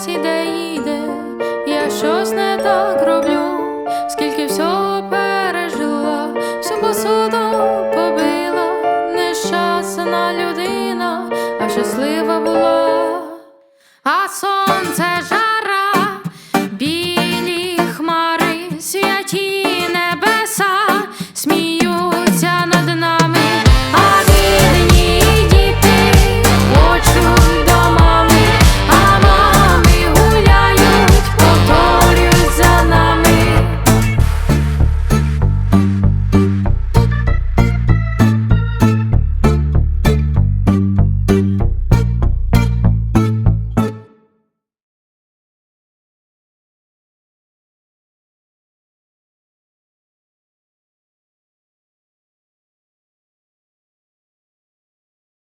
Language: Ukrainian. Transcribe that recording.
час іде, йде, я щось не так роблю, скільки всього пережила, всю посуду побила, нещасна людина, а щаслива була, а сонце.